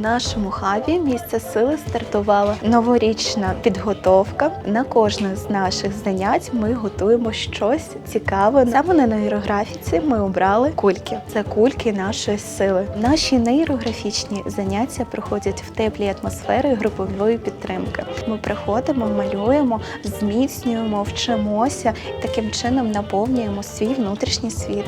нашому хабі місце сили стартувала новорічна підготовка. На кожне з наших занять ми готуємо щось цікаве. Саме на нейрографіці ми обрали кульки. Це кульки нашої сили. Наші нейрографічні заняття проходять в теплій атмосфері групової підтримки. Ми приходимо, малюємо, зміцнюємо, вчимося і таким чином наповнюємо свій внутрішній світ.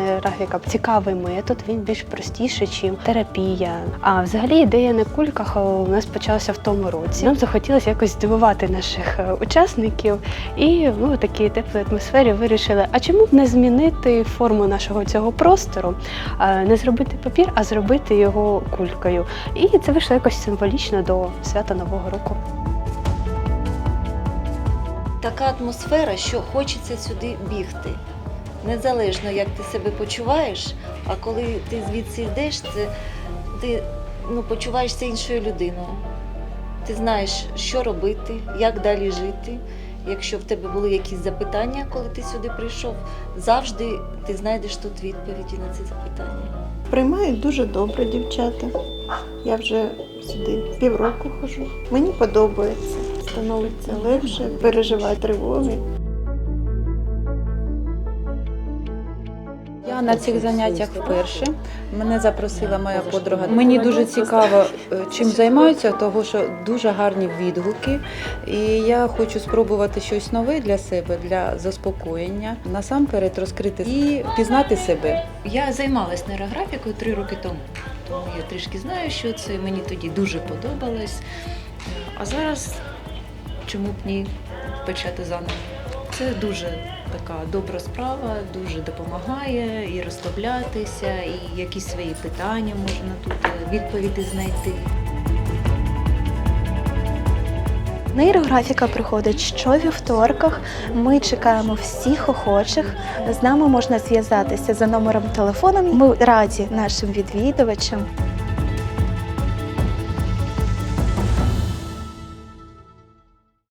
Нейрографіка цікавий метод, він більш простіший, ніж терапія. А взагалі ідея на кульках е, у нас почалася в тому році. Нам захотілося якось здивувати наших е, учасників, і ми у такій теплій атмосфері вирішили, а чому б не змінити форму нашого цього простору, Е, не зробити папір, а зробити його кулькою. І це вийшло якось символічно до свята Нового року. така атмосфера, що хочеться сюди бігти. Незалежно, як ти себе почуваєш, а коли ти звідси йдеш, це ти ну, почуваєшся іншою людиною. Ти знаєш, що робити, як далі жити. Якщо в тебе були якісь запитання, коли ти сюди прийшов, завжди ти знайдеш тут відповіді на ці запитання. Приймають дуже добре дівчата. Я вже сюди півроку хожу. Мені подобається. Становиться легше, переживаю тривоги. На цих заняттях вперше. Мене запросила моя подруга. Мені дуже цікаво, е, чим займаються, тому що дуже гарні відгуки. І я хочу спробувати щось нове для себе, для заспокоєння. Насамперед розкрити і пізнати себе. Я займалась нейрографікою три роки тому, тому я трішки знаю, що це мені тоді дуже подобалось. А зараз чому б ні почати заново? Це дуже така добра справа, дуже допомагає і розслаблятися, і якісь свої питання можна тут е, відповіді знайти. Нейрографіка проходить щовівторках. Ми чекаємо всіх охочих. З нами можна зв'язатися за номером телефону. Ми раді нашим відвідувачам.